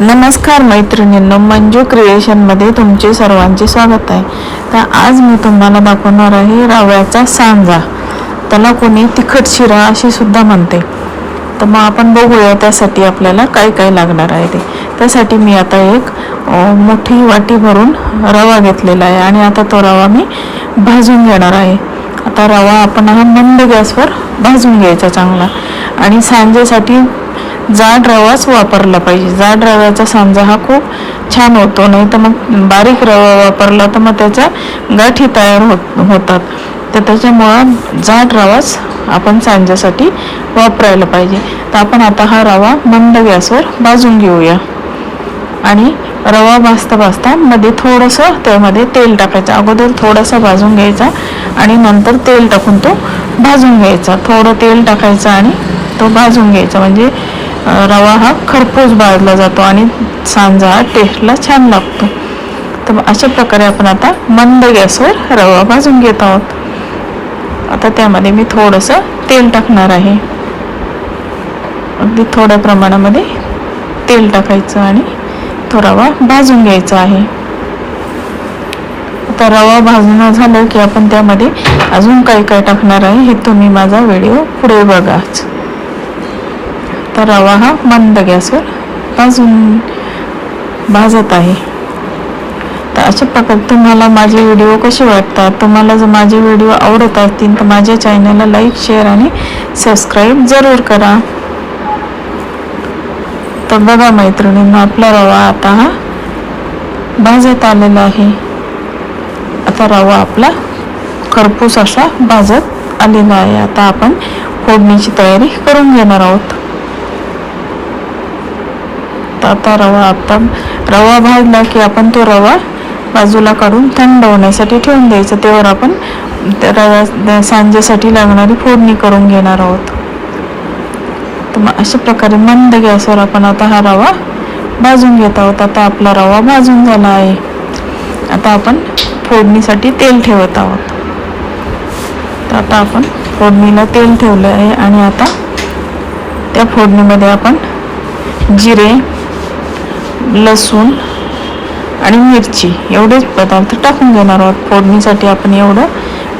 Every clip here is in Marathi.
नमस्कार मैत्रिणींनो मंजू क्रिएशनमध्ये तुमचे सर्वांचे स्वागत आहे. तर आज मी तुम्हाला दाखवणार आहे रव्याचा सांजा. त्याला कोणी तिखट शिरा अशी सुद्धा म्हणते. तर मग आपण बघूया त्यासाठी आपल्याला काय काय लागणार आहे ते. त्यासाठी मी आता एक मोठी वाटी भरून रवा घेतलेला आहे आणि आता तो रवा मी भाजून घेणार आहे. आता रवा आपण हा मंद गॅसवर भाजून घ्यायचा चांगला. आणि सांजेसाठी जाड रवाच वापरला पाहिजे. जाड रव्याचा सांजा हा खूप छान होतो नाही तर मग बारीक रवा वापरला तर मग त्याच्या गाठी तयार होत होतात. तर त्याच्यामुळं जाड रवाच आपण सांज्यासाठी वापरायला पाहिजे. तर आपण आता हा रवा मंद गॅसवर भाजून घेऊया. आणि रवा भाजता भाजता मध्ये थोडंसं त्यामध्ये तेल टाकायचं. अगोदर थोडासा भाजून घ्यायचा आणि नंतर तेल टाकून तो भाजून घ्यायचा. थोडं तेल टाकायचं आणि तो भाजून घ्यायचा. म्हणजे रवा हा खरपूस भाजला जातो आणि सांजा हा टेस्टला छान लागतो. तर अशा प्रकारे आपण आता मंद गॅसवर रवा भाजून घेत आहोत. आता त्यामध्ये मी थोडंसं तेल टाकणार आहे. अगदी थोड्या प्रमाणामध्ये तेल टाकायचं आणि तो रवा भाजून घ्यायचा आहे. आता रवा भाजणं झालं की आपण त्यामध्ये अजून काय काय टाकणार आहे हे तुम्ही माझा व्हिडिओ पुढे बघाच. आता रवा हा मंद गॅसवर भाजून भाजत आहे. तर अशा प्रकारे तुम्हाला माझे व्हिडिओ कसे वाटतात? तुम्हाला जर माझे व्हिडिओ आवडत असतील तर माझ्या चॅनलला लाईक शेअर आणि सबस्क्राईब जरूर करा. तर बघा मैत्रिणींना आपला रवा आता हा भाजत आलेला आहे. आता रवा आपला खरपूस असा भाजत आलेला आहे. आता आपण फोडणीची तयारी करून घेणार आहोत. आता रवा आता. रवा भाजला की आपण तो रवा बाजूला काढून थंड होण्यासाठी ठेवून द्यायचं. त्यावर आपण रवा सांजेसाठी लागणारी फोडणी करून घेणार आहोत. तर मग अशा प्रकारे मंद गॅसवर आपण आता हा रवा भाजून घेत आहोत. आता आपला रवा भाजून झाला आहे. आता आपण फोडणीसाठी तेल ठेवत आहोत. तर आता आपण फोडणीला तेल ठेवलं आहे आणि आता त्या फोडणीमध्ये आपण जिरे लसूण आणि मिरची एवढेच पदार्थ टाकून घेणार आहोत. फोडणीसाठी आपण एवढं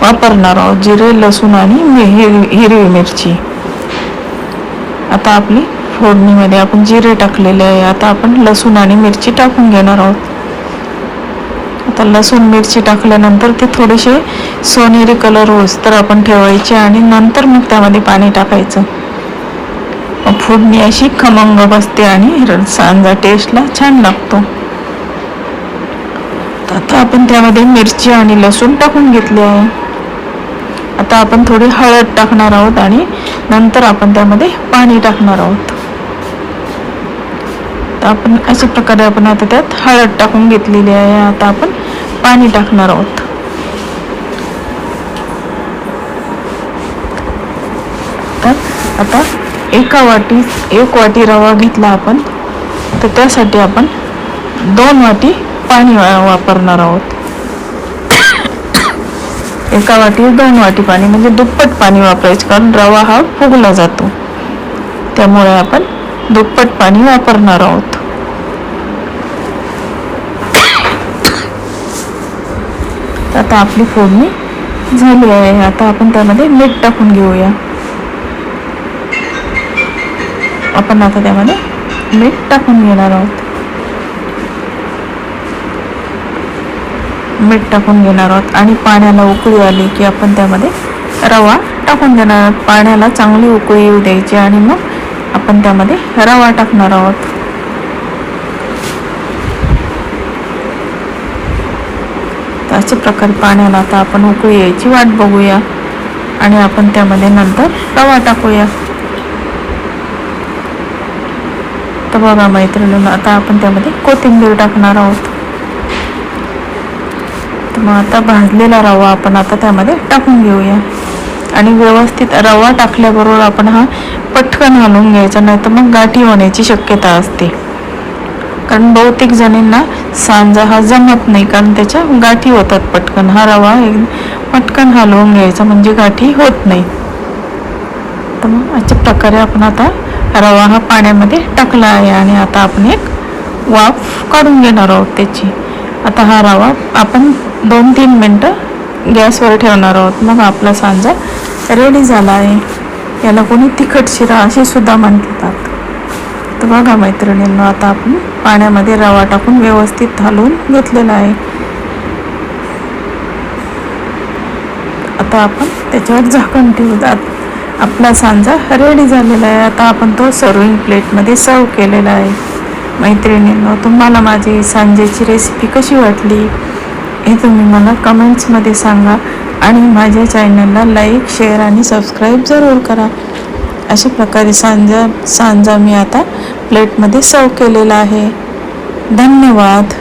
वापरणार आहोत. जिरे लसूण आणि हिरवी मिरची. आता आपली फोडणीमध्ये आपण जिरे टाकलेले आहे. आता आपण लसूण आणि मिरची टाकून घेणार आहोत. आता लसूण मिरची टाकल्यानंतर ते थोडेसे सोनेरी कलर होस तर आपण ठेवायचे आणि नंतर मग त्यामध्ये पाणी टाकायचं. फोडणी अशी खमंग बसते आणि र- सांजा टेस्टला छान लागतो. आता आपण त्यामध्ये मिरची आणि लसूण टाकून घेतले आहे. आता आपण थोडी हळद टाकणार आहोत आणि नंतर आपण त्यामध्ये पाणी टाकणार आहोत. तर आपण अशा प्रकारे आपण आता त्यात हळद टाकून घेतलेली आहे. आता आपण पाणी टाकणार आहोत. तर आता एका वाटी एक वाटी रवा घेतला आपण तर त्यासाठी आपण दोन वाटी पाणी वापरणार आहोत. एका वाटी दोन वाटी पाणी म्हणजे दुप्पट पाणी वापरायचं कारण रवा हा फुगला जातो. त्यामुळे आपण दुप्पट पाणी वापरणार आहोत. आता आपली फोडणी झाली आहे. आता आपण त्यामध्ये मीठ टाकून घेऊया. आपण आता त्यामध्ये मीठ टाकून घेणार आहोत. मीठ टाकून घेणार आहोत. आणि पाण्याला उकळी आली की आपण त्यामध्ये रवा टाकून देणार आहोत. पाण्याला चांगली उकळी येऊ द्यायची आणि मग आपण त्यामध्ये रवा टाकणार आहोत. अशा प्रकारे पाण्याला आता आपण उकळी यायची वाट बघूया. आणि आपण त्यामध्ये नंतर रवा टाकूया तर बघा मैत्रिणीनं आता आपण त्यामध्ये कोथिंबीर टाकणार आहोत. तर मग आता भाजलेला रवा आपण आता त्यामध्ये टाकून घेऊया. आणि व्यवस्थित रवा टाकल्याबरोबर आपण हा पटकन हलवून घ्यायचा नाही तर मग गाठी होण्याची शक्यता असते. कारण बहुतेक जणींना सांजा हा जमत नाही कारण त्याच्या गाठी होतात पटकन. हा रवा एक पटकन हलवून घ्यायचा म्हणजे गाठी होत नाही. तर मग अशा प्रकारे आपण आता रवा हा पाण्यामध्ये टाकला आहे आणि आता आपण एक वाफ काढून घेणार आहोत त्याची. आता हा रवा आपण दोन तीन मिनटं गॅसवर ठेवणार आहोत. मग आपला सांजा रेडी झाला आहे. याला कोणी तिखट शिरा असे सुद्धा म्हणतात. तर बघा मैत्रिणींना आता आपण पाण्यामध्ये रवा टाकून व्यवस्थित हलवून घेतलेला आहे. आता आपण त्याच्यावर झाकण ठेवतात आपला सांजा रेडी झालेला आहे. आता आपण तो सर्विंग प्लेटमध्ये सर्व केलेला आहे. मैत्रिणींनो तुम्हाला माझी सांजेची रेसिपी कशी वाटली हे तुम्ही मला कमेंट्समध्ये सांगा आणि माझ्या चॅनलला लाईक शेअर आणि सबस्क्राईब जरूर करा. अशा प्रकारे सांजा सांजा मी आता प्लेटमध्ये सर्व केलेला आहे. धन्यवाद.